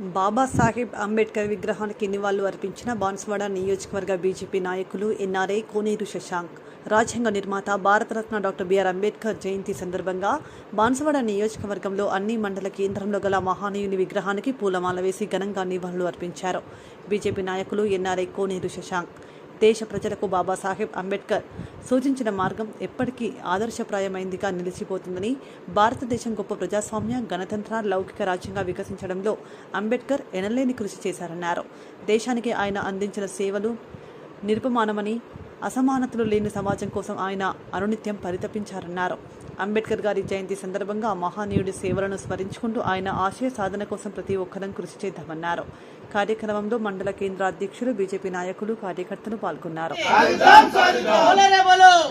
బాబాసాహెబ్ అంబేద్కర్ విగ్రహానికి నివాళులు అర్పించిన బాన్స్వాడ నియోజకవర్గ బీజేపీ నాయకులు ఎన్ఆర్ఐ కోనేరు శశాంక్. రాజ్యాంగ నిర్మాత భారతరత్న డాక్టర్ బిఆర్ అంబేద్కర్ జయంతి సందర్భంగా బాన్స్వాడ నియోజకవర్గంలో అన్ని మండల కేంద్రంలో గల మహానీయుని విగ్రహానికి పూలమాల వేసి ఘనంగా నివాళులు అర్పించారు. బీజేపీ నాయకులు ఎన్ఆర్ఐ కోనేరు శశాంక్. దేశ ప్రజలకు బాబాసాహెబ్ అంబేద్కర్ సూచించిన మార్గం ఎప్పటికీ ఆదర్శప్రాయమైందిగా నిలిచిపోతుందని భారతదేశం గొప్ప ప్రజాస్వామ్య గణతంత్ర లౌకిక రాజ్యంగా వికసించడంలో అంబేద్కర్ ఎనలేని కృషి చేశారన్నారు. దేశానికి ఆయన అందించిన సేవలు నిరుపమానమని అసమానతలు లేని సమాజం కోసం ఆయన అనునిత్యం పరితపించారన్నారు అంబేద్కర్ గారి జయంతి సందర్భంగా మహానీయుడి సేవలను స్మరించుకుంటూ ఆయన ఆశయ సాధన కోసం ప్రతి ఒక్కరం కృషి చేద్దామన్నారు కార్యక్రమంలో మండల కేంద్ర అధ్యక్షులు బీజేపీ నాయకులు కార్యకర్తలు పాల్గొన్నారు बोलो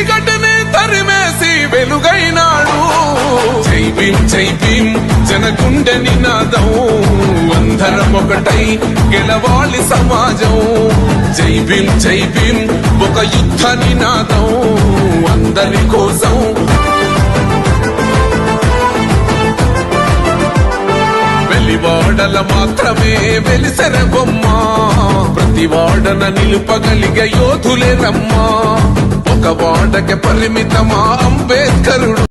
చీకటిని తరిమేసి వెలుగైనాడు. జై భీం జై భీం నినాదం. అందరం ఒకటై గెలవాలి సమాజం. జై భీం జై భీం ఒక యుద్ధ నినాదం. అందరి కోసం. వాడల మాత్రమే వెలిసెర బొమ్మ. ప్రతి వాడన నిలుపగలిగ యోధులే రమ్మా. ఒక పరిమితమా అంబేద్కరుడు?